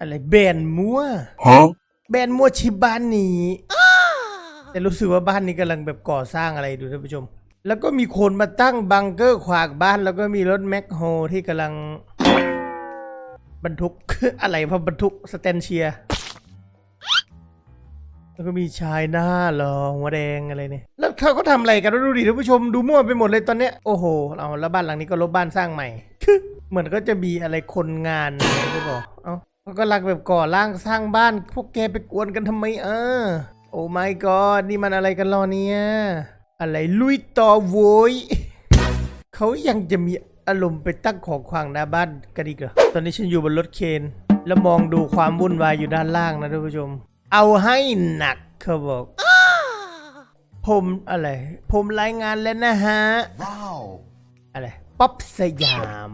อะไรแบนมัว Huh? แบนมัวชิบ้านนี้แต่รู้สึกว่าบ้านนี้กำลังแบบก่อสร้างอะไรดูท่านผู้ชม แล้วก็มีคนมาตั้งบังเกอร์ขวางบ้าน แล้วก็มีรถแมคโฮที่กำลัง บรรทุก อะไรพอบรรทุกสแตนเชียร์แล้วก็มีชายหน้าหล่อหัวแดงอะไรเนี่ย แล้วเขาก็ทำอะไรกันดูดิท่านผู้ชมดูมั่วไปหมดเลยตอนเนี้ยโอ้โหเอาแล้วบ้านหลังนี้ก็ลบบ้านสร้างใหม่ เหมือนก็จะมีอะไรคนงานอะไรหรือเปล่าเอ้า เขาก็รักแบบก่อร่างสร้างบ้าน พวกแกไปกวนกันทำไมเออ โอ้ my god นี่มันอะไรกันรอเนี่ย อะไรลุยต่อโวยเขายังจะมีอารมณ์ไปตั้งของขวางหน้าบ้านกันอีกเหรอ ตอนนี้ฉันอยู่บนรถเคน แล้วมองดูความวุ่นวายอยู่ด้านล่างนะท่านผู้ชม เอาให้หนักเขาบอก ผมอะไร ผมรายงานแล้วนะฮะ Wow. อะไร ป๊อปสยาม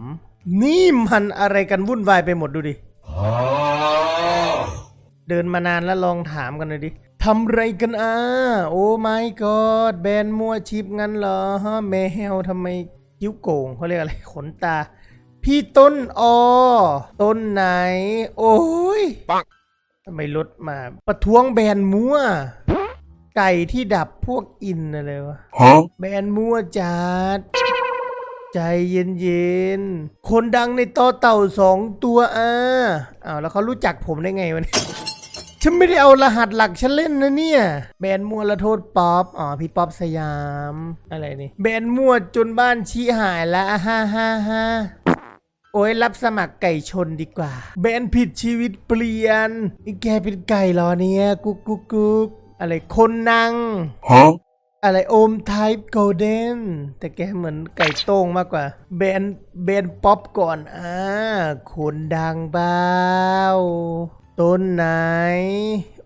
นี่มันอะไรกันวุ่นวายไปหมดดูดิ เดินมานานแล้วลองถามกันหน่อยดิทำไรกันอะโอ้ my god แบรนด์มั่วชิปงั้นเหรอฮะแมวทำไมคิ้วโก่งเขาเรียกอะไรขนตา พี่ต้นอต้นไหน โอ้ยปังทำไมรถมา ประท้วงแบรนด์มั่วไก่ที่ดับพวกอินอะไรวะ Huh? แบรนด์มั่วจัด ใจเย็นๆ คนดังในต่อเต่าสองตัวอะอ้าวแล้วเขารู้จักผมได้ไงวะเนี่ยฉันไม่ได้เอารหัสหลักฉันเล่นนะเนี่ยแบรนด์มั่วละโทษป๊อปอ๋อพี่ป๊อปสยาม อะไรนี่แบรนด์มั่วจนบ้านชี้หายละฮ่าฮ่าฮ่าโอ้ยรับสมัครไก่ชนดีกว่า แบรนด์ผิดชีวิตเปลี่ยนไอ้แกเป็นไก่เหรอเนี่ย กุ๊กกุ๊กกุ๊กอะไรคนนั่ง Huh? อะไรโอมไทป์โกลเด้นแต่แกเหมือนไก่โต้งมากกว่าแบนด์แบนป๊อปก่อนอ่าคนดังเบ้าต้นไหน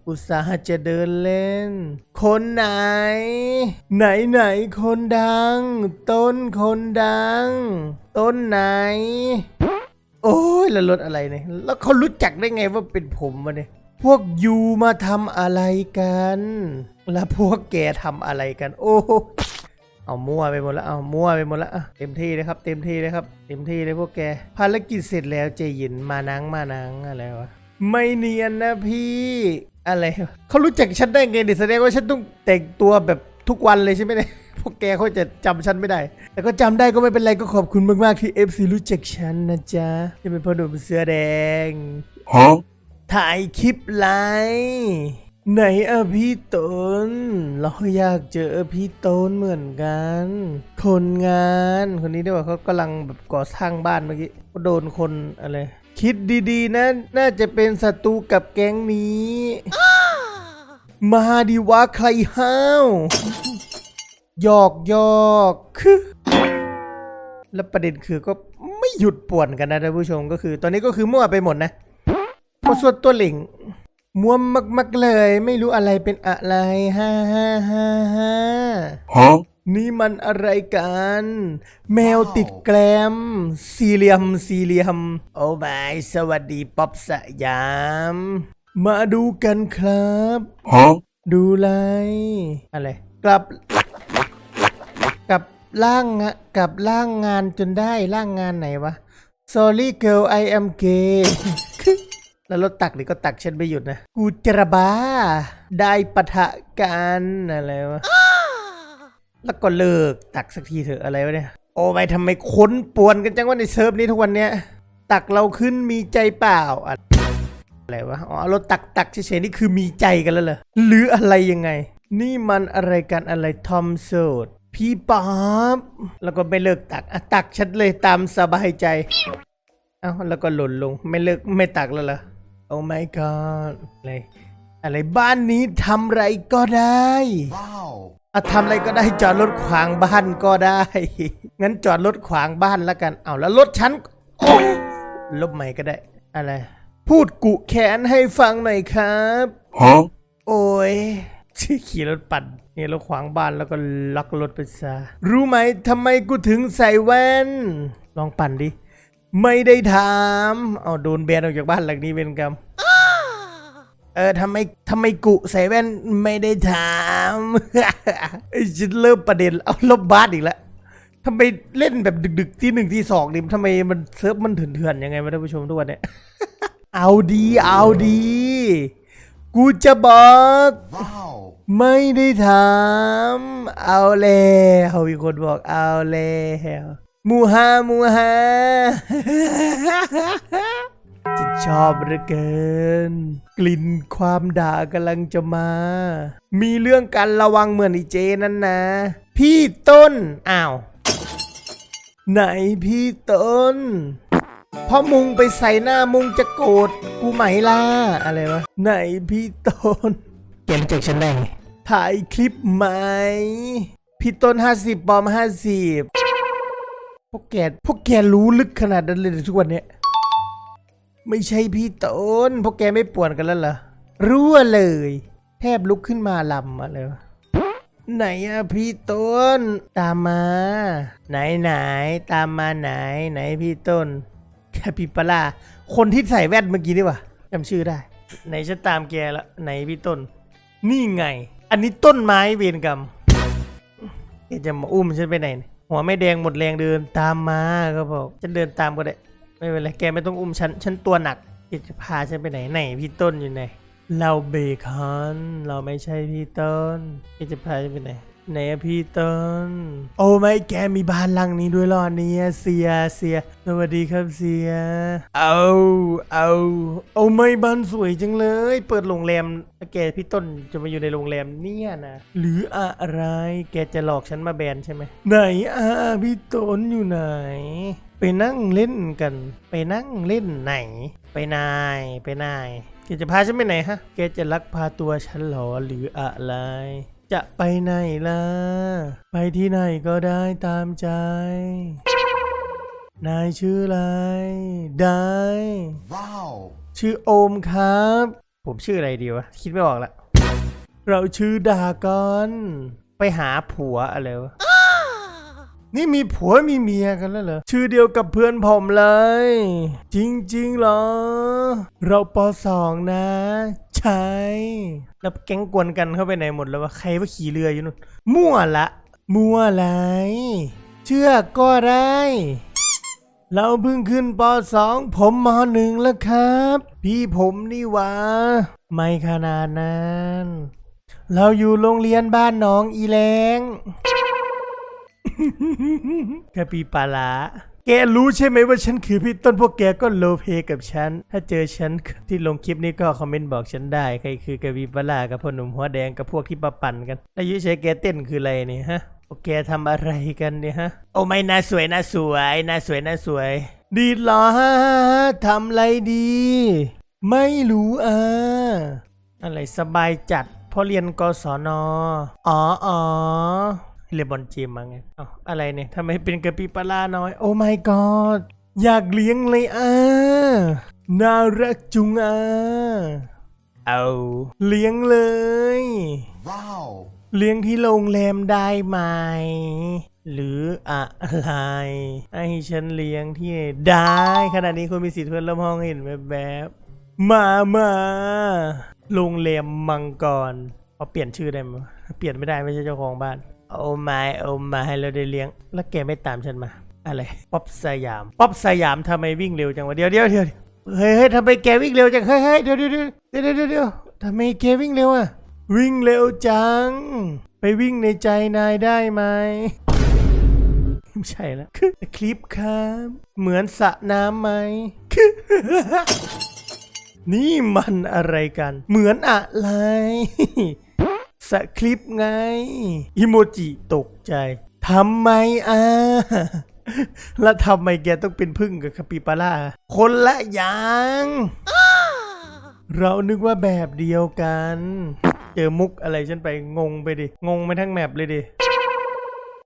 อุตสาห์จะเดินเล่น คนไหน ไหนไหนคนดัง ต้นคนดัง ต้นไหน โอ้ยแล้วรถอะไรเนี่ยแล้วเขารู้จักได้ไงว่าเป็นผมวะเนี่ย พวกยูมาทำอะไรกัน แล้วพวกแกทำอะไรกัน โอ้เอามั่วไปหมดแล้วเอามั่วไปหมดแล้วเต็มที่เลยครับ เต็มที่เลยครับ เต็มที่เลยพวกแก ภารกิจเสร็จแล้วใจย็นมานังมานังอะไรวะ ไม่เนียนนะพี่ อะไร เขารู้จักฉันได้ไงเนี่ยแสดงว่าฉันต้องแต่งตัวแบบทุกวันเลยใช่ไหมเนี่ยพวกแกเขาจะจำฉันไม่ได้ แต่ก็จำได้ก็ไม่เป็นไรก็ขอบคุณมากๆที่ FC รู้จักฉันนะจ๊ะจะเป็นพ่อหนุ่มเสื้อแดง Huh? ถ่ายคลิปไลฟ์ไหนอะพี่ตน เราอยากเจอพี่ตนเหมือนกัน คนงานคนนี้ด้วยว่าเขากำลังแบบก่อสร้างบ้านเมื่อกี้ก็โดนคนอะไร คิดดีๆนะ น่าจะเป็นศัตรูกับแก๊งนี้ มาดีวะใครห้าวหยอกหยอกคือแล้วประเด็นคือก็ไม่หยุดป่วนกันนะท่านผู้ชมก็คือ ตอนนี้ก็คือมั่วไปหมดนะ พอสวดตัวเหล่งมัวมักๆเลย ไม่รู้อะไรเป็นอะไรฮ่าฮ่าฮ่าฮ่า Huh? นี่มันอะไรกัน แมวติดแกลม สี่เหลี่ยมสี่เหลี่ยม โอ้บายสวัสดีป๊อปสยาม มาดูกันครับ Huh? ดูไลอะไร กลับกับล่างงะกับล่างงานจนได้ล่างงานไหนวะ Sorry girl I am gay แล้วรถตักนี่ก็ตักฉันไม่หยุดนะ กูจระบา ได้ปะทะกันอะไรวะ แล้วก็เลิกตักสักทีเถอะอะไรวะเนี่ย โอ้ไม่ทำไมค้นป่วนกันจังว่าในเซิร์ฟนี้ทุกวันเนี้ย ตักเราขึ้นมีใจเปล่า อะไรวะ อ๋อรถตักตักเฉยๆนี่คือมีใจกันแล้วเหรอ หรืออะไรยังไง นี่มันอะไรกันอะไรทอมโสดพี่ป๊อปแล้วก็ไม่เลิกตักอะตักชัดเลยตามสบายใจ เอ้าแล้วก็หล่นลงไม่เลิกไม่ตักแล้วเหรอ โอ้ my god อะไรอะไรบ้านนี้ทำไรก็ได้ Wow. อะทำอะไรก็ได้จอดรถขวางบ้านก็ได้ งั้นจอดรถขวางบ้านแล้วกัน เอาแล้วรถฉันโอ้ลบใหม่ก็ได้ อะไร พูดกุแขนให้ฟังหน่อยครับ Huh? โอ้ยขี่รถปั่นเนี่ยเราขวางบ้านแล้วก็ล็อกรถไปซะ รู้ไหมทำไมกูถึงใส่แว่น ลองปั่นดิ ไม่ได้ถามเอาโดนแบนออกจากบ้านหลังนี้เป็นกรรมเออทำไมทำไมกุใส่แว่นไม่ได้ถามไอ้ฉันเริ่มประเด็นเอาลบบ้านอีกแล้วทำไมเล่นแบบดึก ๆ ที่หนึ่งที่สองนี่ทำไมมันเซิร์ฟมันเถื่อนๆยังไงวะท่านผู้ชมทุกวันเนี่ยเอาดีเอาดี กูจะบอก Wow. ไม่ได้ถาม เอาแล้วมีคนบอกเอาแล้ว มูฮามูฮาจะชอบเหลือเกิน กลิ่นความด่ากำลังจะมา มีเรื่องกันระวังเหมือนไอีเจนั่นนะ พี่ต้น อ้าว ไหนพี่ต้นพอมุงไปใส่หน้ามุงจะโกรธกูไหมล่ะ อะไรวะ ไหนพี่ต้น เกมจากฉันได้ไงถ่ายคลิปไหม พี่ต้น 50 ปอม 50 พวกแกพวกแกรู้ลึกขนาดนั้นเลยทุกวันเนี้ยไม่ใช่พี่ต้นพวกแกไม่ป่วนกันแล้วเหรอรั่วเลย แทบลุกขึ้นมาลำมาเลยไหนอะพี่ต้น ตามมา ไหนไหนตามมาไหน ไหนพี่ต้นแคปิปาร่าคนที่ใส่แว่นเมื่อกี้นี่วะจำชื่อได้ ไหนฉันตามแกละไหนพี่ต้น นี่ไง อันนี้ต้นไม้เวรกรรมแกจะมาอุ้มฉันไปไหนเนี่ย หัวไม่แดงหมดแรงเดินตามมาก็บอกฉันเดินตามก็ได้ ไม่เป็นไรแกไม่ต้องอุ้มฉันฉันตัวหนักแกจะพาฉันไปไหนไหนพี่ต้นอยู่ไหนเราเบคอนเราไม่ใช่พี่ต้นแกจะพาฉันไปไหน ไหนอะพี่ต้นโอ้ไม่แกมีบ้านหลังนี้ด้วยเหรอเนี่ยเสียเสียสวัสดีครับเสีย เอาเอาเอาไม่บ้านสวยจังเลย เปิดโรงแรมแล้วแกพี่ต้นจะมาอยู่ในโรงแรมเนี่ยนะหรืออะไรแกจะหลอกฉันมาแบนใช่ไหมไหนอะพี่ต้นอยู่ไหน ไปนั่งเล่นกัน ไปนั่งเล่นไหน ไปนายไปนายแกจะพาฉันไปไหนฮะ แกจะลักพาตัวฉันเหรอหรืออะไร จะไปไหนล่ะ ไปที่ไหนก็ได้ตามใจ นายชื่ออะไร ได้ Wow. ชื่อโอมครับ ผมชื่ออะไรดีวะ คิดไม่ออกละ เราชื่อดากอน ไปหาผัวอะไรวะ นี่มีผัวมีเมียกันแล้วเหรอ ชื่อเดียวกับเพื่อนผมเลย จริงๆเหรอ เราปสองนะ ใช่ แล้วแก๊งกวนกันเข้าไปไหนหมดแล้ววะใครว่าขี่เรืออยู่นู่นมั่วละ มั่วไรเชื่อก็ได้ เราเพิ่งขึ้นปสองผมมหนึ่งแล้วครับ พี่ผมนี่วะไม่ขนาดนั้น เราอยู่โรงเรียนบ้านน้องอีแรงแค่ปีปลาร้า แกรู้ใช่ไหมว่าฉันคือพี่ต้นพวกแกก็โลเพกับฉัน ถ้าเจอฉันที่ลงคลิปนี้ก็คอมเมนต์บอกฉันได้ ใครคือกบีปลาร้ากับพ่อหนุ่มหัวแดงกับพวกที่มาปั่นกันแล้วยุ้ยใช้แกเต้นคืออะไรนี่ฮะพวกแกทำอะไรกันเนี่ยฮะ โอ้ไม่น่าสวยน่าสวยน่าสวยน่าสวย ดีหรอฮะทำอะไรดี ไม่รู้อะอะไรสบายจัดพราะเรียนกศนอ๋ออ๋อ เรียนบอลจีมมาไงเอ้าอะไรเนี่ยทำไมเป็นกระปิปลาร้าน้อย โอ้ my god อยากเลี้ยงเลยอะน่ารักจุงอะเอาเลี้ยงเลย Wow. เลี้ยงที่โรงแรมได้ไหม หรืออะไร ให้ฉันเลี้ยงที่ไหนได้ขณะนี้คุณมีสิทธิ์เพื่อนร่วมห้องเห็นแบบแบบๆมามาโรงแรมมังกรเอาเปลี่ยนชื่อได้ไหมเปลี่ยนไม่ได้ไม่ใช่เจ้าของบ้าน โอ้ไม่โอ้ไม่เราได้เลี้ยง แล้วแกไม่ตามฉันมา อะไร ป๊อปสยาม ป๊อปสยามทำไมวิ่งเร็วจังวะ เดี๋ยวเดี๋ยวเดี๋ยวเฮ้ยเฮ้ยทำไมแกวิ่งเร็วจัง เฮ้ยเฮ้ยเดี๋ยวเดี๋ยวเดี๋ยวเดี๋ยวเดี๋ยวทำไมแกวิ่งเร็วอะวิ่งเร็วจัง ไปวิ่งในใจนายได้ไหมไม่ใช่แล้วคือคลิปครับ เหมือนสระน้ำไหมนี่มันอะไรกัน เหมือนอะไร สคริปต์ไง อิโมจิตกใจทำไมอะแล้วทำไมแกต้องเป็นพึ่งกับคาปิปาร่า คนละอย่าง เรานึกว่าแบบเดียวกัน เจอมุกอะไรฉันไปงงไปดิ งงไปทั้งแมปเลยดิ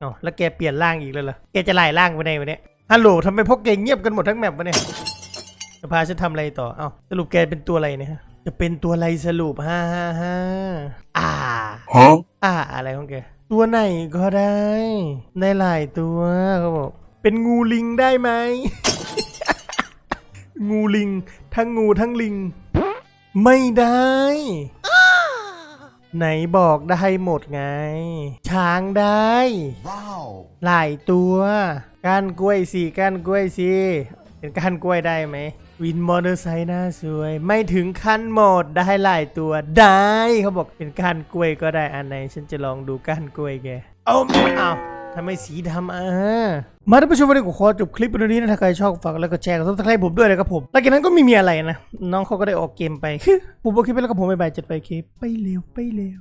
อ๋อแล้วแกเปลี่ยนร่างอีกแล้วเหรอ แกจะไล่ร่างไปไหนวะเนี่ย ฮัลโหลทำไมพวกแกเงียบกันหมดทั้งแมปวะเนี่ยจะพาฉันทำอะไรต่อ เอ้าสรุปแกเป็นตัวอะไรเนี่ยฮะ จะเป็นตัวอะไรสรุปฮ่าฮ่าฮ่าอ่า Huh? อ่าอะไรของแกตัวไหนก็ได้ ได้หลายตัวเขาบอกเป็นงูลิงได้ไหม งูลิง ทั้งงูทั้งลิง ไม่ได้ ไหนบอกได้หมดไง ช้างได้ Wow. หลายตัว ก้านกล้วยสิก้านกล้วยสิเป็นก้านกล้วยได้ไหม วินมอเตอร์ไซค์หน้าสวย ไม่ถึงขั้นโหมดได้หลายตัวได้เขาบอกเป็นก้านกล้วยก็ได้อันไหน ฉันจะลองดูก้านกล้วยแกเอาเอาทำไมสีดำอะมาท่านผู้ชมวันนี้ผมขอจบคลิปวันนี้นะถ้าใครชอบฝากแล้วก็แชร์กับซับสไครต์ผมด้วยนะครับผมหลังจากนั้นก็ไม่มีอะไรนะ น้องเขาก็ได้ออกเกมไป ผมบอกคลิปไปแล้วกับผมบ๊ายบายจัดไปคลิปไปเร็วไปเร็ว